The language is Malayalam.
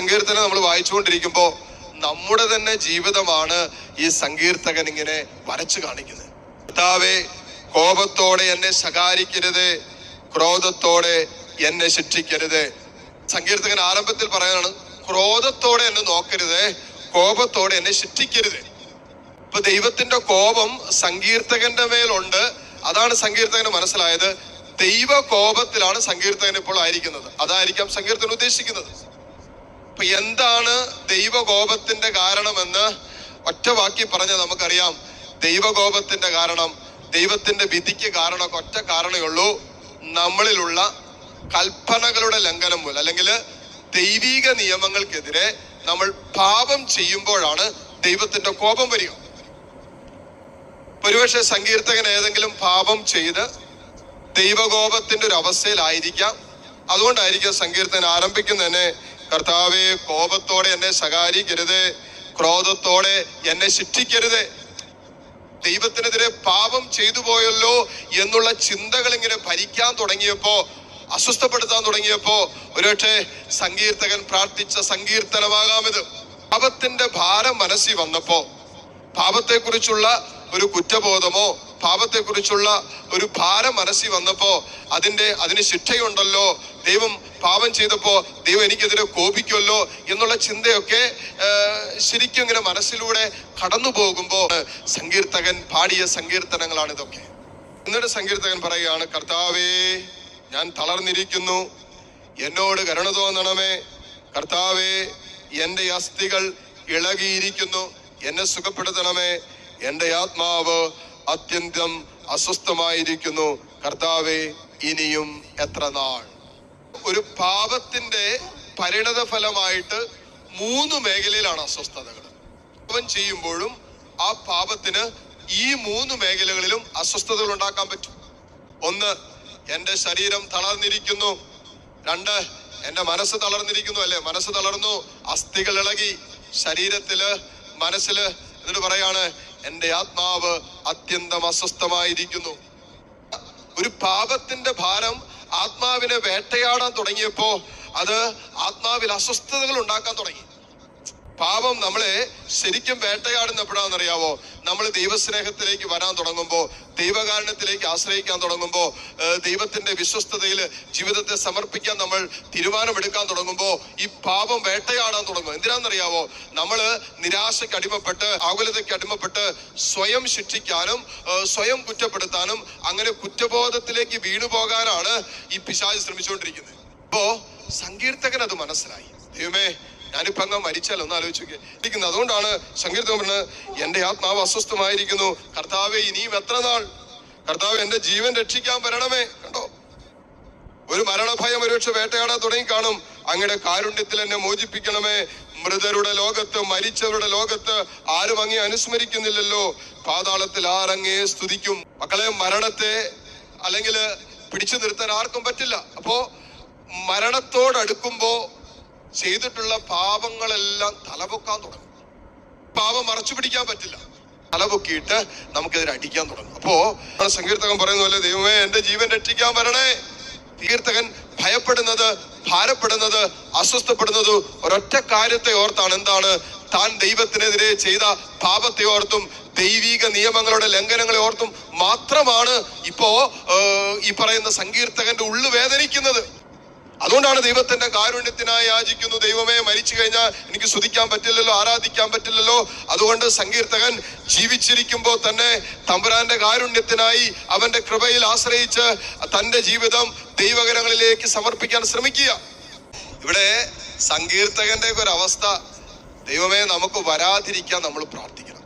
സങ്കീർത്തനം നമ്മൾ വായിച്ചുകൊണ്ടിരിക്കുമ്പോൾ നമ്മുടെ തന്നെ ജീവിതമാണ് ഈ സങ്കീർത്തകൻ ഇങ്ങനെ വരച്ചു കാണിക്കുന്നത്. കർത്താവെ കോപത്തോടെ എന്നെ ശകാരിക്കരുത് ക്രോധത്തോടെ എന്നെ ശിക്ഷിക്കരുത്. സങ്കീർത്തകൻ ആരംഭത്തിൽ പറയാനാണ് ക്രോധത്തോടെ എന്നെ നോക്കരുത് കോപത്തോടെ എന്നെ ശിക്ഷിക്കരുത്. ഇപ്പൊ ദൈവത്തിന്റെ കോപം സങ്കീർത്തകന്റെ മേലുണ്ട്. അതാണ് സങ്കീർത്തകന് മനസ്സിലായത്. ദൈവ കോപത്തിലാണ് സങ്കീർത്തകൻ ഇപ്പോൾ ആയിരിക്കുന്നത്. അതായിരിക്കാം സങ്കീർത്തകൻ ഉദ്ദേശിക്കുന്നത്. അപ്പൊ എന്താണ് ദൈവകോപത്തിന്റെ കാരണമെന്ന് ഒറ്റ വാക്കി പറഞ്ഞ നമുക്കറിയാം. ദൈവകോപത്തിന്റെ കാരണം ദൈവത്തിന്റെ വിധിക്ക് കാരണം ഒറ്റ കാരണമേ ഉള്ളൂ. നമ്മളിലുള്ള കൽപ്പനകളുടെ ലംഘനം മൂലം അല്ലെങ്കിൽ ദൈവീക നിയമങ്ങൾക്കെതിരെ നമ്മൾ പാപം ചെയ്യുമ്പോഴാണ് ദൈവത്തിന്റെ കോപം വരിക. ഒരുപക്ഷെ സങ്കീർത്തകൻ ഏതെങ്കിലും പാപം ചെയ്ത് ദൈവകോപത്തിന്റെ ഒരു അവസ്ഥയിലായിരിക്കാം. അതുകൊണ്ടായിരിക്കും സങ്കീർത്തനം ആരംഭിക്കുന്നതന്നെ കർത്താവെ കോപത്തോടെ എന്നെ ശകാരിക്കരുത് ക്രോധത്തോടെ എന്നെ ശിക്ഷിക്കരുത്. ദൈവത്തിനെതിരെ പാപം ചെയ്തു പോയല്ലോ എന്നുള്ള ചിന്തകൾ ഇങ്ങനെ ഭരിക്കാൻ തുടങ്ങിയപ്പോ അസ്വസ്ഥപ്പെടുത്താൻ തുടങ്ങിയപ്പോ ഒരുപക്ഷെ സങ്കീർത്തകൻ പ്രാർത്ഥിച്ച സങ്കീർത്തനമാകാമിത് പാപത്തിന്റെ ഭാരം മനസ്സിൽ വന്നപ്പോ പാപത്തെക്കുറിച്ചുള്ള ഒരു കുറ്റബോധമോ പാപത്തെക്കുറിച്ചുള്ള ഒരു ഭാരം മനസ്സിൽ വന്നപ്പോൾ അതിന്റെ അതിന് ശിക്ഷയുണ്ടല്ലോ ദൈവം പാപം ചെയ്തപ്പോൾ ദൈവം എനിക്കെതിരെ കോപിക്കുമല്ലോ എന്നുള്ള ചിന്തയൊക്കെ ശരിക്കും ഇങ്ങനെ മനസ്സിലൂടെ കടന്നു പോകുമ്പോ സങ്കീർത്തകൻ പാടിയ സങ്കീർത്തനങ്ങളാണ് ഇതൊക്കെ എന്നിട്ട് സങ്കീർത്തകൻ പറയുകയാണ് കർത്താവേ ഞാൻ തളർന്നിരിക്കുന്നു. എന്നോട് കരുണ തോന്നണമേ. കർത്താവേ എന്റെ അസ്ഥികൾ ഇളകിയിരിക്കുന്നു. എന്നെ സുഖപ്പെടുത്തണമേ. എന്റെ ആത്മാവ് അത്യന്തം അസ്വസ്ഥമായിരിക്കുന്നു. കർത്താവെ ഇനിയും എത്ര നാൾ? ഒരു പാപത്തിന്റെ പരിണത ഫലമായിട്ട് മൂന്ന് മേഖലയിലാണ് അസ്വസ്ഥതകൾ. അവൻ ചെയ്യുമ്പോഴും ആ പാപത്തിന് ഈ മൂന്ന് മേഖലകളിലും അസ്വസ്ഥതകൾ ഉണ്ടാക്കാൻ പറ്റും. ഒന്ന് എന്റെ ശരീരം തളർന്നിരിക്കുന്നു. രണ്ട് എന്റെ മനസ്സ് തളർന്നിരിക്കുന്നു. അല്ലെ? മനസ്സ് തളർന്നു അസ്ഥികൾ ഇളകി. ശരീരത്തിൽ മനസ്സിൽ എന്നിട്ട് പറയാണ് എന്റെ ആത്മാവ് അത്യന്തം അസ്വസ്ഥമായിരിക്കുന്നു. ഒരു പാപത്തിന്റെ ഭാരം ആത്മാവിനെ വേട്ടയാടാൻ തുടങ്ങിയപ്പോ അത് ആത്മാവിൽ അസ്വസ്ഥതകൾ ഉണ്ടാക്കാൻ തുടങ്ങി. പാപം നമ്മളെ ശരിക്കും വേട്ടയാടുന്ന എപ്പോഴാണെന്നറിയാവോ നമ്മൾ ദൈവസ്നേഹത്തിലേക്ക് വരാൻ തുടങ്ങുമ്പോൾ ദൈവകാരണത്തിലേക്ക് ആശ്രയിക്കാൻ തുടങ്ങുമ്പോൾ ദൈവത്തിന്റെ വിശ്വസ്തതയിൽ ജീവിതത്തെ സമർപ്പിക്കാൻ നമ്മൾ തീരുമാനമെടുക്കാൻ തുടങ്ങുമ്പോൾ ഈ പാപം വേട്ടയാടാൻ തുടങ്ങും. എന്തിനാണെന്നറിയാവോ നമ്മൾ നിരാശയ്ക്ക് അടിമപ്പെട്ട് ആകുലതയ്ക്ക് അടിമപ്പെട്ട് സ്വയം ശിക്ഷിക്കാനും സ്വയം കുറ്റപ്പെടുത്താനും അങ്ങനെ കുറ്റബോധത്തിലേക്ക് വീണു പോകാനാണ് ഈ പിശാജ് ശ്രമിച്ചുകൊണ്ടിരിക്കുന്നത്. അപ്പോ സങ്കീർത്തകൻ അത് മനസ്സിലായി. ദൈവമേ ഞാനിപ്പോ അങ്ങ് മരിച്ചാലോ? ഒന്ന് ആലോചിക്കുന്നത് അതുകൊണ്ടാണ് സങ്കീർത്തകൻ പറഞ്ഞത് എന്റെ ആത്മാവ് അസ്വസ്ഥമായിരിക്കുന്നു. കർത്താവെ ഇനിയും എത്ര നാൾ? കർത്താവ് എന്റെ ജീവൻ രക്ഷിക്കാൻ വരണമേ. കണ്ടോ? ഒരു മരണഭയം ഒരുപക്ഷെ വേട്ടയാടാൻ തുടങ്ങി കാണും. അങ്ങയുടെ കാരുണ്യത്തിൽ എന്നെ മോചിപ്പിക്കണമേ. മൃതരുടെ ലോകത്ത് മരിച്ചവരുടെ ലോകത്ത് ആരും അങ്ങേ അനുസ്മരിക്കുന്നില്ലല്ലോ. പാതാളത്തിൽ ആരങ്ങേ സ്തുതിക്കും. മക്കളെ മരണത്തെ അല്ലെങ്കിൽ പിടിച്ചു നിർത്താൻ ആർക്കും പറ്റില്ല. അപ്പോ മരണത്തോടടുക്കുമ്പോ ചെയ്തിട്ടുള്ള പാപങ്ങളെല്ലാം തലപൊക്കാൻ തുടങ്ങും. പാപം മറച്ചു പിടിക്കാൻ പറ്റില്ല. തലപൊക്കിയിട്ട് നമുക്കെതിരെ അടിക്കാൻ തുടങ്ങും. അപ്പോ സങ്കീർത്തകൻ പറയുന്ന പോലെ ദൈവമേ എന്റെ ജീവൻ രക്ഷിക്കാൻ വരണേ. തീർത്ഥകൻ ഭയപ്പെടുന്നത് ഭാരപ്പെടുന്നത് അസ്വസ്ഥപ്പെടുന്നത് ഒരൊറ്റ കാര്യത്തെ ഓർത്താണ്. എന്താണ്? താൻ ദൈവത്തിനെതിരെ ചെയ്ത പാപത്തെ ഓർത്തും ദൈവിക നിയമങ്ങളുടെ ലംഘനങ്ങളെ ഓർത്തും മാത്രമാണ് ഇപ്പോ ഈ പറയുന്ന സങ്കീർത്തകന്റെ ഉള്ളു വേദനിക്കുന്നത്. അതുകൊണ്ടാണ് ദൈവത്തിന്റെ കാരുണ്യത്തിനായി യാചിക്കുന്നു. ദൈവമേ മരിച്ചു കഴിഞ്ഞാൽ എനിക്ക് സ്തുതിക്കാൻ പറ്റില്ലല്ലോ ആരാധിക്കാൻ പറ്റില്ലല്ലോ. അതുകൊണ്ട് സങ്കീർത്തകൻ ജീവിച്ചിരിക്കുമ്പോൾ തന്നെ തമ്പുരാന്റെ കാരുണ്യത്തിനായി അവന്റെ കൃപയിൽ ആശ്രയിച്ച് തന്റെ ജീവിതം ദൈവകരങ്ങളിലേക്ക് സമർപ്പിക്കാൻ ശ്രമിക്കുക. ഇവിടെ സങ്കീർത്തകന്റെ ഒരു അവസ്ഥ. ദൈവമേ നമുക്ക് വരാതിരിക്കാൻ നമ്മൾ പ്രാർത്ഥിക്കണം.